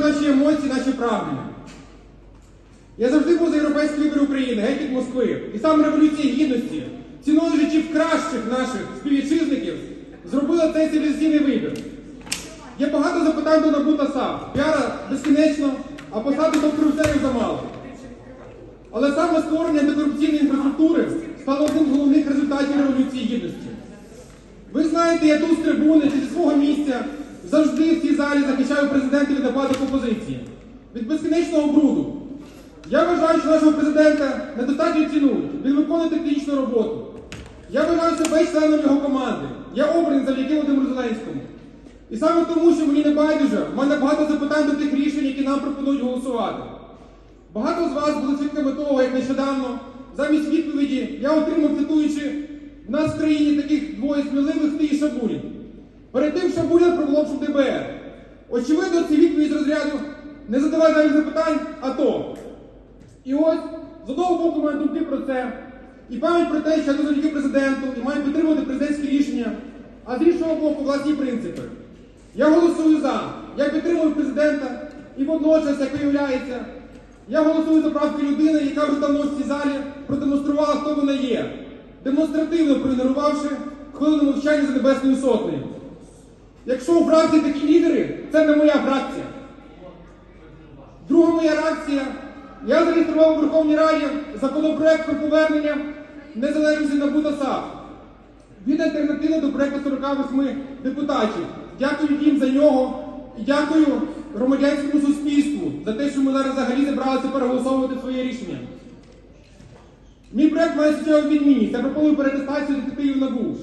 наші емоції, наші прагнення. Я завжди був за європейські вибори України, геть від Москви. І саме Революція Гідності, життів кращих наших співвітчизників, зробила цей цивілізаційний вибір. Є багато запитань до НАБУ та САП. Піара безкінечно, а посади топ-корупціонерів замало. Але саме створення антикорупційної інфраструктури стало одним з головних результатів Революції Гідності. Ви знаєте, я тут з трибуни чи зі свого місця завжди в цій залі захищаю президента від нападок опозиції, від безкінечного бруду. Я вважаю, що нашого президента недостатньо цінують. Він виконує технічну роботу. Я вважаю себе членом його команди. Я обраний завдяки Володимиру Зеленському. І саме тому, що мені не байдуже, в мене багато запитань до тих рішень, які нам пропонують голосувати. Багато з вас були свідками того, як нещодавно замість відповіді я отримав, цитуючи, в нас в країні таких двоє сміливих ти і Шабулін. Перед тим Шабулін проголошив ДБР. Очевидно, це відповідь з розряду не задавай навіть запитань, а то. І ось, з одного боку, маю думки про це, і пам'ять про те, що я завдяки президенту і маю підтримувати президентські рішення, а з іншого боку, власні принципи. Я голосую за, я підтримую президента, і водночас, як виявляється, я голосую за правки людини, яка вже давно в цій залі продемонструвала, хто вона є, демонстративно проігнорувавши хвилину мовчання за Небесною Сотнею. Якщо у фракції такі лідери, це не моя фракція. Друга моя реакція. Я зареєстрував у Верховній Раді законопроект про повернення незалежності НАБУ та САП. Він альтернативний до проекту 48 депутатів. Дякую їм за нього і дякую громадянському суспільству за те, що ми зараз взагалі зібралися переголосовувати своє рішення. Мій проект має суттєву відмінність. Я пропоную перетестацію детективів НАБУ.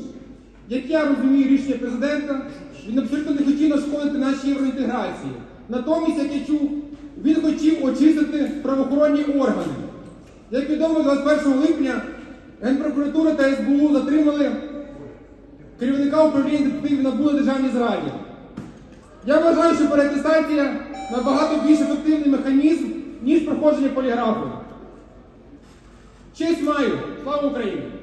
Як я розумію рішення президента, він абсолютно не хотів нашкодити нашій євроінтеграції. Натомість, як я чув, він хотів очистити правоохоронні органи. Як відомо, 21 липня Генпрокуратура та СБУ затримали керівника управління детективів НАБУ на державній зраді. Я вважаю, що переатестація набагато більш ефективний механізм, ніж проходження поліграфу. Честь маю! Слава Україні!